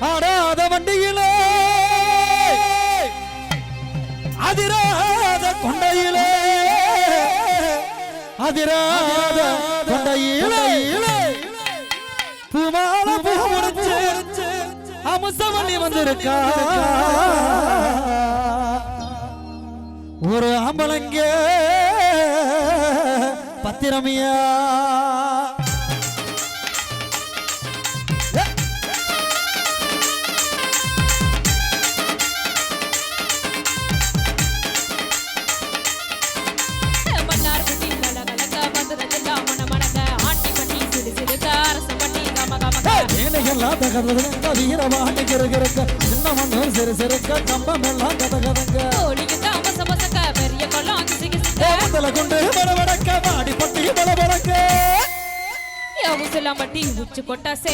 ஆடாத வண்டியிலே. அதிராத கொண்டையிலே. அதிராத கொண்டையிலே. பூமால பூ முடிச்சு அமுசவள்ளி வந்திருக்கா. ஒரு ஆம்பளைங்க பத்திரமியா. கமக்க ஏனையெல்லாம் தகர்ந்ததுங்க வீரவாண்டி கிருகிருக்க சின்ன மண்ணு சிறு சிறுக்க. கம்பம் எல்லாம் கதகதங்க பெரிய கொள்ளம் முதல கொண்டு படபடக்க வாடி பட்டி படபடக்க யவுசுலாம் பட்டி உச்சு கொட்டாசே